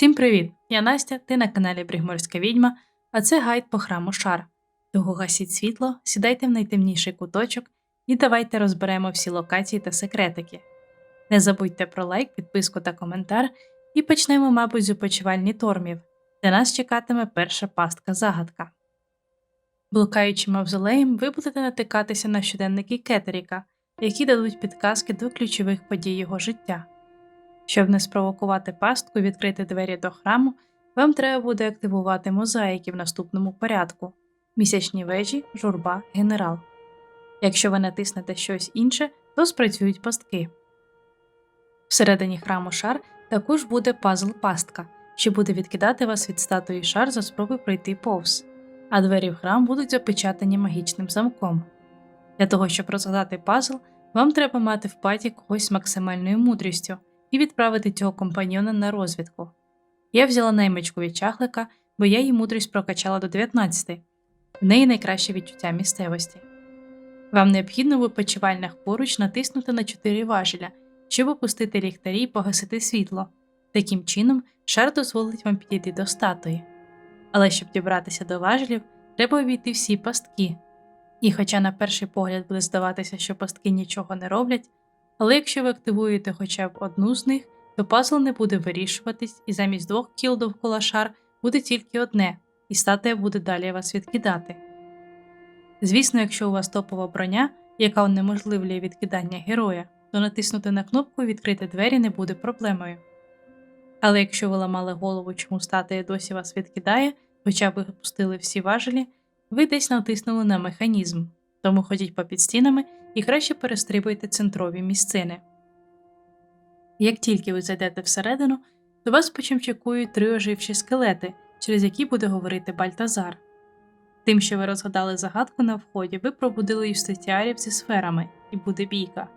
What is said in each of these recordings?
Всім привіт! Я Настя, ти на каналі Брігморська відьма, а це гайд по храму Шар. Того гасіть світло, сідайте в найтемніший куточок і давайте розберемо всі локації та секретики. Не забудьте про лайк, підписку та коментар, і почнемо, мабуть, з опочивальні тормів, де нас чекатиме перша пастка загадка. Блукаючи мавзолеєм, ви будете натикатися на щоденники Кетеріка, які дадуть підказки до ключових подій його життя. Щоб не спровокувати пастку і відкрити двері до храму, вам треба буде активувати мозаїки в наступному порядку: місячні вежі, журба, генерал. Якщо ви натиснете щось інше, то спрацюють пастки. Всередині храму шар також буде пазл пастка, що буде відкидати вас від статуї шар за спроби пройти повз, а двері в храм будуть запечатані магічним замком. Для того, щоб розгадати пазл, вам треба мати в паті когось з максимальною мудрістю і відправити цього компаньйона на розвідку. Я взяла наймичку від чахлика, бо я її мудрість прокачала до 19, в неї найкраще відчуття місцевості. Вам необхідно в опочивальнях поруч натиснути на 4 важеля, щоб опустити ліхтарі і погасити світло. Таким чином, шар дозволить вам підійти до статуї. Але щоб дібратися до важелів, треба обійти всі пастки. І хоча на перший погляд буде здаватися, що пастки нічого не роблять, але якщо ви активуєте хоча б одну з них, то пазл не буде вирішуватись, і замість двох кіл довкола шар буде тільки одне, і статуя буде далі вас відкидати. Звісно, якщо у вас топова броня, яка унеможливлює відкидання героя, то натиснути на кнопку відкрити двері не буде проблемою. Але якщо ви ламали голову, чому статуя досі вас відкидає, хоча ви опустили всі важелі, ви десь натиснули на механізм, тому ходіть по підстінами і краще перестрибуйте центрові місцини. Як тільки ви зайдете всередину, то вас почимчикують три оживші скелети, через які буде говорити Бальтазар. Тим, що ви розгадали загадку на вході, ви пробудили юстиціарів зі сферами, і буде бійка.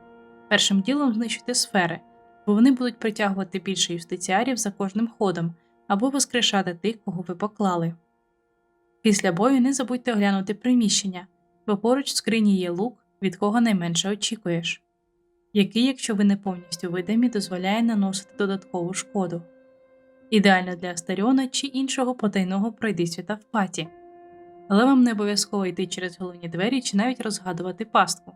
Першим ділом знищуйте сфери, бо вони будуть притягувати більше юстиціарів за кожним ходом або воскрешати тих, кого ви поклали. Після бою не забудьте оглянути приміщення, бо поруч в скрині є лук, від кого найменше очікуєш, який, якщо ви не повністю видимі, дозволяє наносити додаткову шкоду. Ідеально для Астаріона чи іншого потайного пройдисвіта в паті, але вам не обов'язково йти через головні двері чи навіть розгадувати пастку.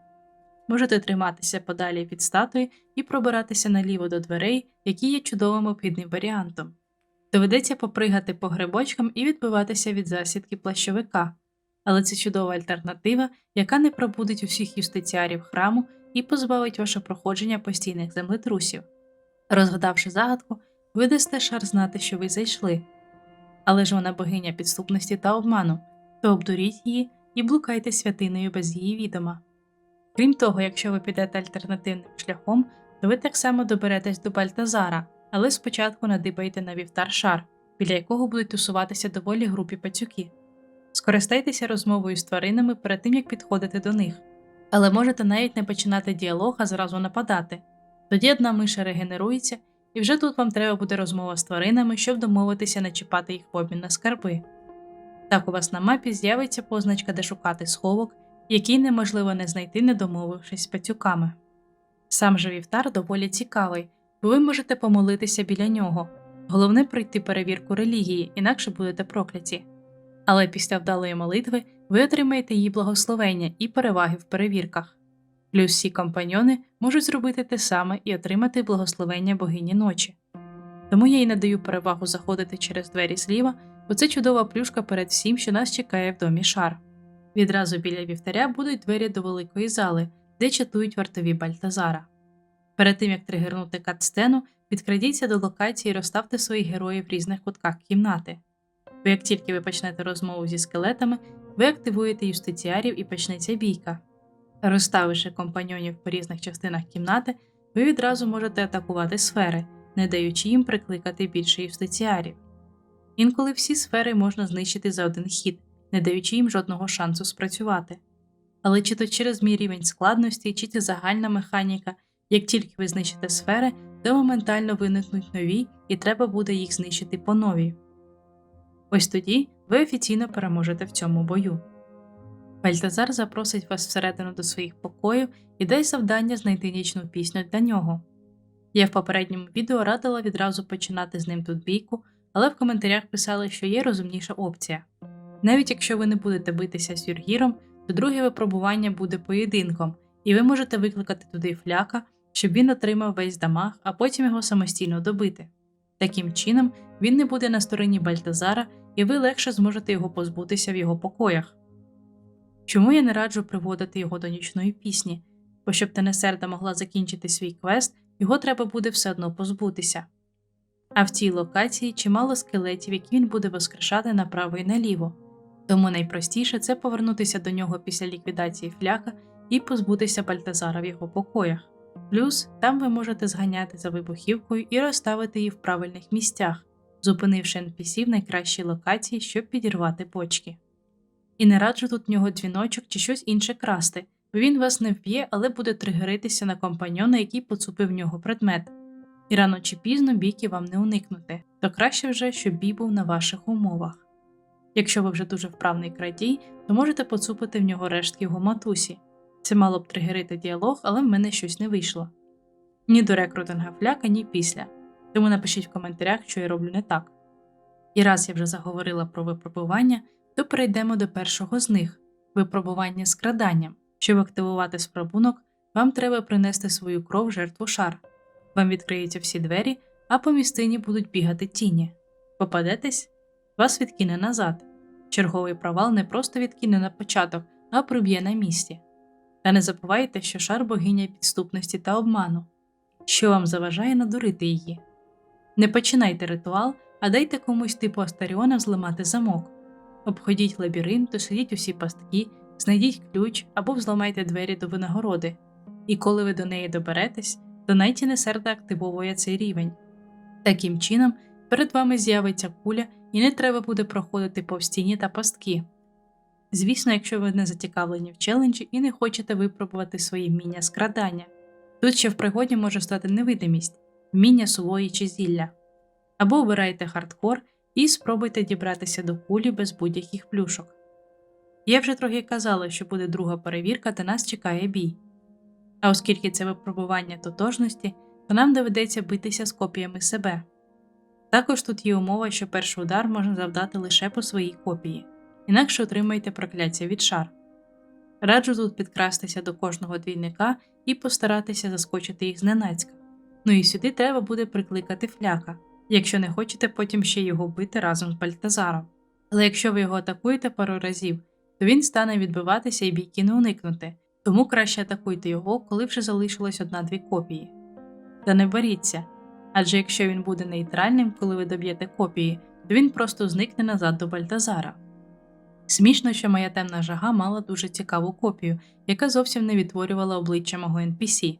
Можете триматися подалі від статуї і пробиратися наліво до дверей, які є чудовим обхідним варіантом. Доведеться попригати по грибочкам і відбиватися від засідки плащовика, але це чудова альтернатива, яка не пробудить усіх юстиціарів храму і позбавить ваше проходження постійних землетрусів. Розгадавши загадку, ви дасте шар знати, що ви зайшли. Але ж вона богиня підступності та обману, то обдуріть її і блукайте святиною без її відома. Крім того, якщо ви підете альтернативним шляхом, то ви так само доберетесь до Бальтазара, але спочатку надибайте на вівтар шар, біля якого будуть тусуватися доволі групі пацюки. Скористайтеся розмовою з тваринами перед тим, як підходити до них, але можете навіть не починати діалог, а зразу нападати. Тоді одна миша регенерується, і вже тут вам треба буде розмова з тваринами, щоб домовитися не чіпати їх в обмін на скарби. Так у вас на мапі з'явиться позначка, де шукати сховок, який неможливо не знайти, не домовившись з пацюками. Сам же вівтар доволі цікавий, бо ви можете помолитися біля нього. Головне пройти перевірку релігії, інакше будете прокляті. Але після вдалої молитви ви отримаєте її благословення і переваги в перевірках. Плюс всі компаньони можуть зробити те саме і отримати благословення богині ночі. Тому я й надаю перевагу заходити через двері зліва, бо це чудова плюшка перед всім, що нас чекає в домі шар. Відразу біля вівтаря будуть двері до великої зали, де чатують вартові Бальтазара. Перед тим як тригернути катстену, підкрадіться до локації і розставте своїх героїв в різних кутках кімнати. Бо як тільки ви почнете розмову зі скелетами, ви активуєте юстиціарів і почнеться бійка. Розставивши компаньонів по різних частинах кімнати, ви відразу можете атакувати сфери, не даючи їм прикликати більше юстиціарів. Інколи всі сфери можна знищити за один хід, не даючи їм жодного шансу спрацювати. Але чи то через мій рівень складності, чи це загальна механіка, як тільки ви знищите сфери, то моментально виникнуть нові, і треба буде їх знищити по новій. Ось тоді ви офіційно переможете в цьому бою. Бальтазар запросить вас всередину до своїх покоїв і дасть завдання знайти нічну пісню для нього. Я в попередньому відео радила відразу починати з ним тут бійку, але в коментарях писали, що є розумніша опція. Навіть якщо ви не будете битися з Юргіром, то друге випробування буде поєдинком, і ви можете викликати туди фляка, щоб він отримав весь дамаг, а потім його самостійно добити. Таким чином, він не буде на стороні Бальтазара, і ви легше зможете його позбутися в його покоях. Чому я не раджу приводити його до нічної пісні? Бо щоб Тенесерда могла закінчити свій квест, його треба буде все одно позбутися. А в цій локації чимало скелетів, які він буде воскрешати направо і наліво. Тому найпростіше це повернутися до нього після ліквідації фляка і позбутися Бальтазара в його покоях. Плюс там ви можете зганяти за вибухівкою і розставити її в правильних місцях, зупинивши NPC в найкращій локації, щоб підірвати бочки. І не раджу тут в нього дзвіночок чи щось інше красти, бо він вас не вб'є, але буде тригеритися на компаньона, який поцупив в нього предмет. І рано чи пізно бійки вам не уникнути, то краще вже, щоб бій був на ваших умовах. Якщо ви вже дуже вправний крадій, то можете поцупити в нього рештки його матусі. Це мало б тригерити діалог, але в мене щось не вийшло. Ні до рекрутинга фляка, ні після. Тому напишіть в коментарях, що я роблю не так. І раз я вже заговорила про випробування, то перейдемо до першого з них випробування скраданням. Щоб активувати спробунок, вам треба принести свою кров в жертву шар. Вам відкриються всі двері, а по містині будуть бігати тіні. Попадетесь? Вас відкине назад. Черговий провал не просто відкине на початок, а проб'є на місці. Та не забувайте, що шар богиня підступності та обману, що вам заважає надурити її. Не починайте ритуал, а дайте комусь типу Астаріона зламати замок. Обходіть лабіринт, дослідіть усі пастки, знайдіть ключ або взламайте двері до винагороди. І коли ви до неї доберетесь, то Найтіне серда активовує цей рівень. Таким чином, перед вами з'явиться куля, і не треба буде проходити повз тіні та пастки. Звісно, якщо ви не зацікавлені в челенджі і не хочете випробувати свої вміння скрадання. Тут ще в пригоді може стати невидимість, вміння сувої чи зілля. Або обирайте хардкор і спробуйте дібратися до кулі без будь-яких плюшок. Я вже трохи казала, що буде друга перевірка, та нас чекає бій. А оскільки це випробування тотожності, то нам доведеться битися з копіями себе. Також тут є умова, що перший удар можна завдати лише по своїй копії, інакше отримаєте прокляття від шар. Раджу тут підкрастися до кожного двійника і постаратися заскочити їх зненацька. Ну і сюди треба буде прикликати фляка, якщо не хочете потім ще його бити разом з Бальтазаром. Але якщо ви його атакуєте пару разів, то він стане відбиватися і бійки не уникнути, тому краще атакуйте його, коли вже залишилось одна-дві копії. Та не боріться, адже якщо він буде нейтральним, коли ви доб'єте копії, то він просто зникне назад до Бальтазара. Смішно, що моя темна жага мала дуже цікаву копію, яка зовсім не відтворювала обличчя мого NPC.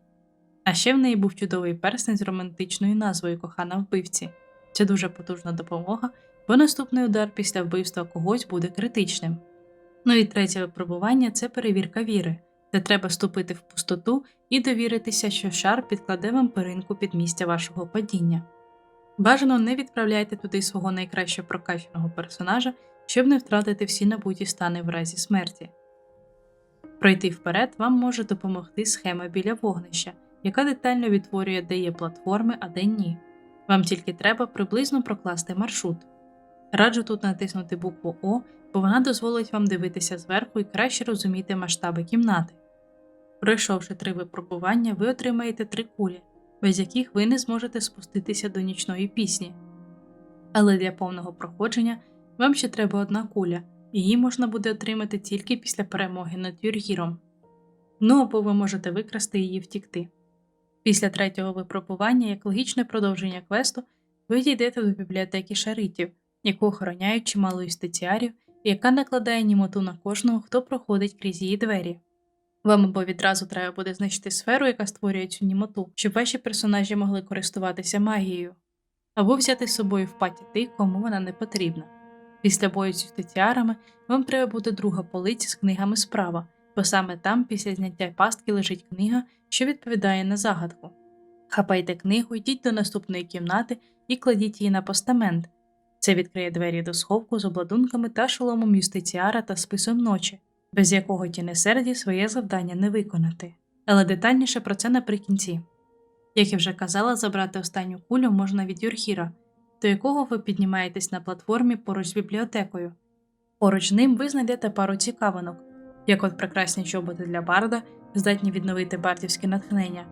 А ще в неї був чудовий перстень з романтичною назвою Кохана вбивці. Це дуже потужна допомога, бо наступний удар після вбивства когось буде критичним. Ну і третє випробування це перевірка віри, де треба ступити в пустоту і довіритися, що шар підкладе вам перинку під місця вашого падіння. Бажано не відправляйте туди свого найкраще прокачаного персонажа, щоб не втратити всі набуті стани в разі смерті. Пройти вперед вам може допомогти схема біля вогнища, яка детально відтворює, де є платформи, а де ні. Вам тільки треба приблизно прокласти маршрут. Раджу тут натиснути букву О, бо вона дозволить вам дивитися зверху і краще розуміти масштаби кімнати. Пройшовши три випробування, ви отримаєте три кулі, без яких ви не зможете спуститися до нічної пісні. Але для повного проходження вам ще треба одна куля, її можна буде отримати тільки після перемоги над Юргіром. Ну або ви можете викрасти її втікти. Після третього випробування, як логічне продовження квесту, ви дійдете до бібліотеки шаритів, яку охороняють чимало юстиціарів, і яка накладає німоту на кожного, хто проходить крізь її двері. Вам або відразу треба буде знищити сферу, яка створює цю німоту, щоб ваші персонажі могли користуватися магією, або взяти з собою в паті тих, кому вона не потрібна. Після бою з юстиціарами вам треба буде друга полиця з книгами справа, бо саме там, після зняття пастки, лежить книга, що відповідає на загадку. Хапайте книгу, йдіть до наступної кімнати і кладіть її на постамент. Це відкриє двері до сховку з обладунками та шоломом юстиціара та списом ночі, без якого тінесерді своє завдання не виконати. Але детальніше про це наприкінці. Як я вже казала, забрати останню кулю можна від Юрхіра, до якого ви піднімаєтесь на платформі поруч з бібліотекою. Поруч ним ви знайдете пару цікавинок, як от прекрасні чоботи для барда, здатні відновити бардівське натхнення.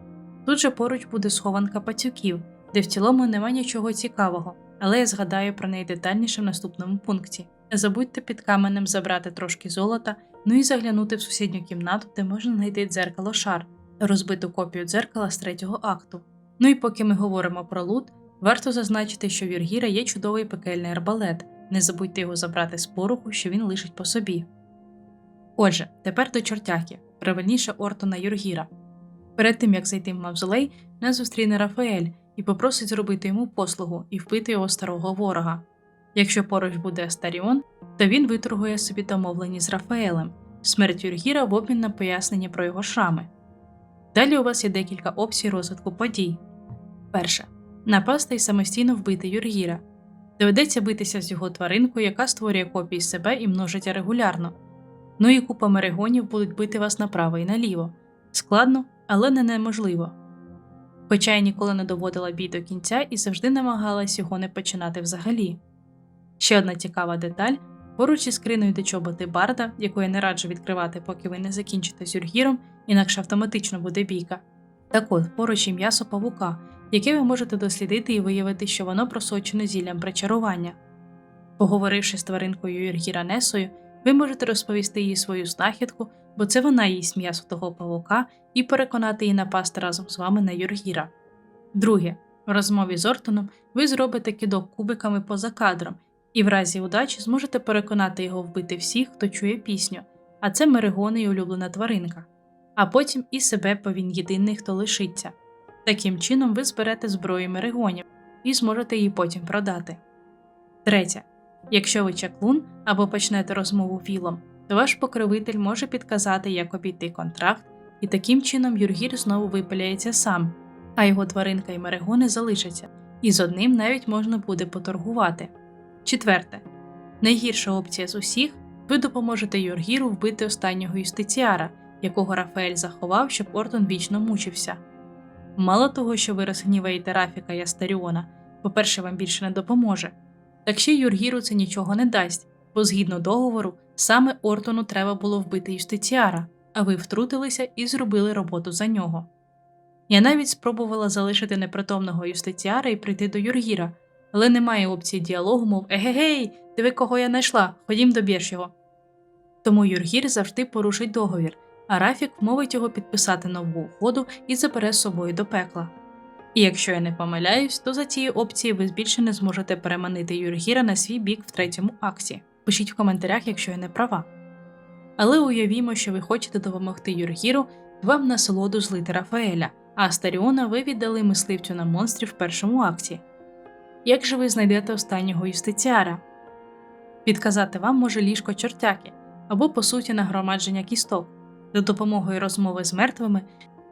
Тут же поруч буде схованка пацюків, де в цілому нема нічого цікавого, але я згадаю про неї детальніше в наступному пункті. Не забудьте під каменем забрати трошки золота, ну і заглянути в сусідню кімнату, де можна знайти дзеркало шар, розбиту копію дзеркала з третього акту. Ну і поки ми говоримо про лут, варто зазначити, що в Юргіра є чудовий пекельний арбалет. Не забудьте його забрати з пороху, що він лишить по собі. Отже, тепер до чортяки, правильніше Ортона Юргіра. Перед тим як зайти в мавзолей, нас зустріне Рафаель і попросить зробити йому послугу і вбити його старого ворога. Якщо поруч буде Астаріон, то він виторгує собі домовлені з Рафаелем, смерть Юргіра в обмін на пояснення про його шрами. Далі у вас є декілька опцій розвитку подій. Перше напасти і самостійно вбити Юргіра. Доведеться битися з його тваринкою, яка створює копії себе і множиться регулярно. Ну і купа мерегонів будуть бити вас направо і наліво. Складно, але не неможливо. Хоча я ніколи не доводила бій до кінця і завжди намагалась його не починати взагалі. Ще одна цікава деталь поруч із скриною до чоботи Барда, яку я не раджу відкривати, поки ви не закінчите з Юргіром, інакше автоматично буде бійка. Так от, поруч і м'ясо павука, яке ви можете дослідити і виявити, що воно просочене зіллям причарування. Поговоривши з тваринкою Юргіра Несою, ви можете розповісти їй свою знахідку, бо це вона їсть м'ясо того павука і переконати її напасти разом з вами на Юргіра. Друге, в розмові з Ортоном ви зробите кидок кубиками поза кадром, і в разі удачі зможете переконати його вбити всіх, хто чує пісню, а це мерегони і улюблена тваринка. А потім і себе, бо він єдиний, хто лишиться. Таким чином ви зберете зброю мерегонів і зможете її потім продати. Третє. Якщо ви чаклун або почнете розмову вілом, то ваш покровитель може підказати, як обійти контракт, і таким чином Юргір знову випиляється сам, а його тваринка і мерегони залишаться, і з одним навіть можна буде поторгувати. Четверте. Найгірша опція з усіх ви допоможете Юргіру вбити останнього юстиціара, якого Рафаель заховав, щоб Ортон вічно мучився. Мало того, що ви розгніваєте Рафіка і Астаріона, по-перше, вам більше не допоможе. Так ще Юргіру це нічого не дасть, бо згідно договору, саме Ортону треба було вбити юстиціара, а ви втрутилися і зробили роботу за нього. Я навіть спробувала залишити непритомного юстиціара і прийти до Юргіра, але немає опції діалогу, мов Егегей, диви, кого я знайшла, ходім доб'єш його. Тому Юргір завжди порушить договір, а Рафік вмовить його підписати нову угоду і забере з собою до пекла. І якщо я не помиляюсь, то за цією опцією ви більше не зможете переманити Юргіра на свій бік в третьому акті. Пишіть в коментарях, якщо я не права. Але уявімо, що ви хочете допомогти Юргіру, вам насолоду злити Рафаеля, а Астаріона ви віддали мисливцю на монстрів в першому акті. Як же ви знайдете останнього юстиціара? Підказати вам може ліжко чортяки або, по суті, нагромадження кісток. За допомогою розмови з мертвими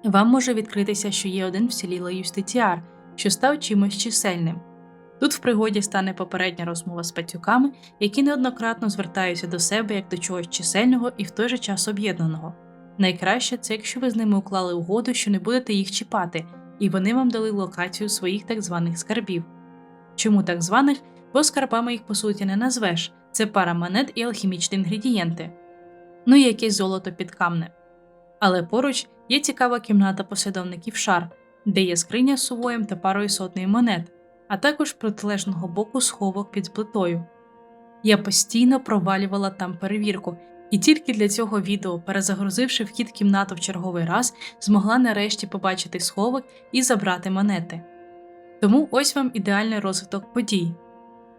вам може відкритися, що є один вцілілий юстиціар, що став чимось чисельним. Тут в пригоді стане попередня розмова з пацюками, які неоднократно звертаються до себе як до чогось чисельного і в той же час об'єднаного. Найкраще це якщо ви з ними уклали угоду, що не будете їх чіпати, і вони вам дали локацію своїх так званих скарбів. Чому так званих? Бо скарбами їх по суті не назвеш це пара монет і алхімічні інгредієнти, ну і якесь золото підкамне. Але поруч є цікава кімната послідовників шар, де є скриня з сувоєм та парою сотнею монет, а також протилежного боку сховок під плитою. Я постійно провалювала там перевірку, і тільки для цього відео, перезагрузивши вхід кімнату в черговий раз, змогла нарешті побачити сховок і забрати монети. Тому ось вам ідеальний розвиток подій.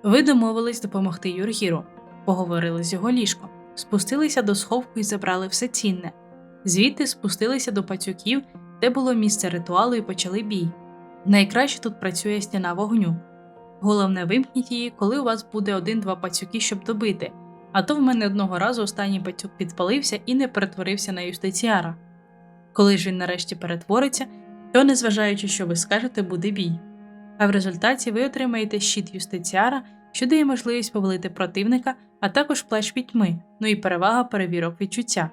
Ви домовились допомогти Юргіру, поговорили з його ліжком, спустилися до сховку і забрали все цінне. Звідти спустилися до пацюків, де було місце ритуалу і почали бій. Найкраще тут працює стіна вогню. Головне, вимкніть її, коли у вас буде один-два пацюки, щоб добити. А то в мене одного разу останній пацюк підпалився і не перетворився на юстиціара. Коли ж він нарешті перетвориться, то, незважаючи, що ви скажете, буде бій. А в результаті ви отримаєте щит юстиціара, що дає можливість повалити противника, а також плащ пітьми, ну і перевага перевірок відчуття.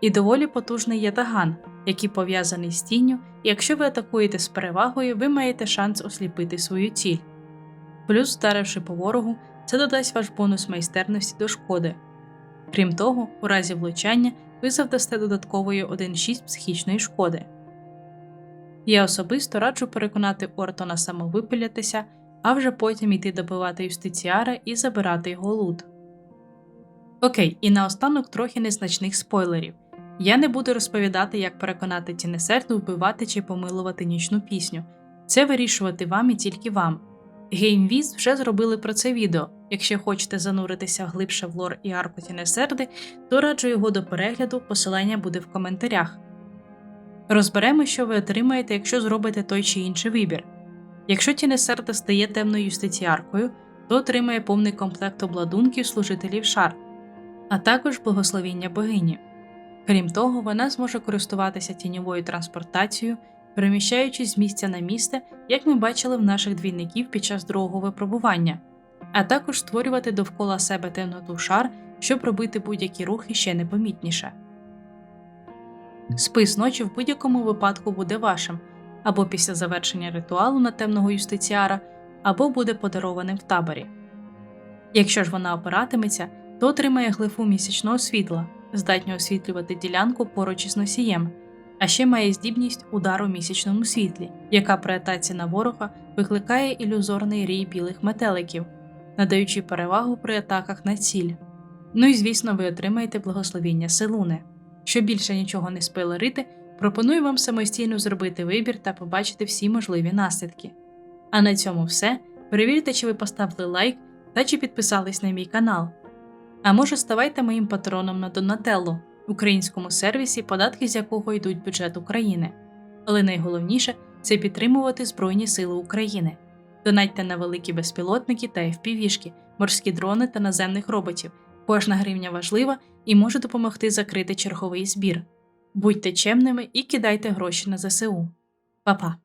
І доволі потужний ятаган, який пов'язаний з тінню, і якщо ви атакуєте з перевагою, ви маєте шанс осліпити свою ціль. Плюс, вдаривши по ворогу, це додасть ваш бонус майстерності до шкоди. Крім того, у разі влучання ви завдасте додаткової 1,6 психічної шкоди. Я особисто раджу переконати Ортона самовипилятися, а вже потім йти добивати юстиціара і забирати його лут. Окей, і наостанок трохи незначних спойлерів. Я не буду розповідати, як переконати Тінесерту вбивати чи помилувати нічну пісню. Це вирішувати вам і тільки вам. GameViz вже зробили про це відео. Якщо хочете зануритися глибше в лор і арку Тінесерди, то раджу його до перегляду, посилання буде в коментарях. Розберемо, що ви отримаєте, якщо зробите той чи інший вибір. Якщо Тінесерда стає темною юстиціаркою, то отримає повний комплект обладунків служителів шар, а також благословіння богині. Крім того, вона зможе користуватися тіньовою транспортацією, переміщаючись з місця на місце, як ми бачили в наших двійників під час другого випробування, а також створювати довкола себе темноту шар, щоб робити будь-які рухи ще непомітніше. Спис ночі в будь-якому випадку буде вашим, або після завершення ритуалу на темного юстиціара, або буде подарованим в таборі. Якщо ж вона опиратиметься, то отримає глифу місячного світла, здатні освітлювати ділянку поруч із носієм, а ще має здібність удару місячному світлі, яка при атаці на ворога викликає ілюзорний рій білих метеликів, надаючи перевагу при атаках на ціль. Ну і звісно, ви отримаєте благословіння Селуни. Щоб більше нічого не спойлерити, пропоную вам самостійно зробити вибір та побачити всі можливі наслідки. А на цьому все. Перевірте, чи ви поставили лайк та чи підписались на мій канал. А може ставайте моїм патроном на Донателло, українському сервісі, податки з якого йдуть бюджет України. Але найголовніше це підтримувати Збройні Сили України. Донатьте на великі безпілотники та FPV-шки, морські дрони та наземних роботів. Кожна гривня важлива і може допомогти закрити черговий збір. Будьте чемними і кидайте гроші на ЗСУ. Па-па!